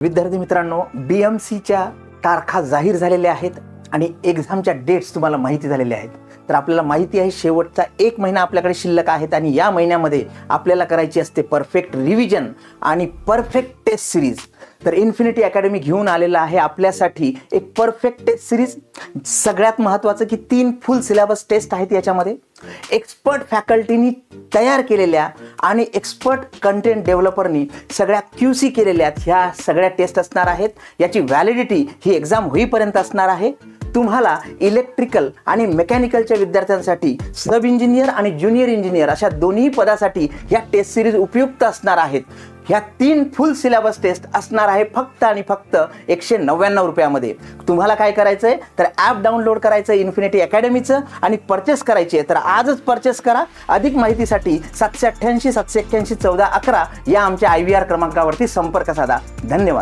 विद्यार्थी मित्रांनो बी एम सीच्या तारखा जाहीर झालेल्या आहेत आणि एक्झामच्या डेट्स तुम्हाला माहिती झालेल्या आहेत. तर आपल्याला माहिती आहे शेवटचा एक महिना आपल्याकडे शिल्लक आहेत आणि या महिन्यामध्ये आपल्याला करायची असते परफेक्ट रिव्हिजन आणि परफेक्ट टेस्ट सिरीज तर इन्फिनिटी अकॅडमी घेऊन आलेला आहे आपल्यासाठी एक परफेक्ट टेस्ट सिरीज सगळ्यात महत्त्वाचं की तीन फुल सिलेबस टेस्ट आहेत याच्यामध्ये. एक्सपर्ट फॅकल्टीनी तयार केलेल्या आणि एक्सपर्ट कंटेंट डेव्हलपरनी सगळ्या क्यू सी केलेल्या ह्या सगळ्या टेस्ट असणार आहेत. याची व्हॅलिडिटी ही एक्झाम होईपर्यंत असणार आहे. तुम्हाला इलेक्ट्रिकल आणि मेकॅनिकलच्या विद्यार्थ्यांसाठी सब इंजिनियर आणि ज्युनियर इंजिनियर अशा दोन्ही पदासाठी ह्या टेस्ट सिरीज उपयुक्त असणार आहेत. ह्या तीन फुल सिलेबस टेस्ट असणार आहे फक्त आणि फक्त एकशे नव्याण्णव रुपयामध्ये. तुम्हाला काय करायचं आहे तर ॲप डाउनलोड करायचं आहे इन्फिनिटी अकॅडमीचं आणि परचेस करायची आहे तर आजच परचेस करा. अधिक माहितीसाठी सातशे अठ्ठ्याऐंशी सातशे एक्क्याऐंशी चौदा अकरा या आमच्या आय व्ही आर क्रमांकावरती संपर्क साधा. धन्यवाद.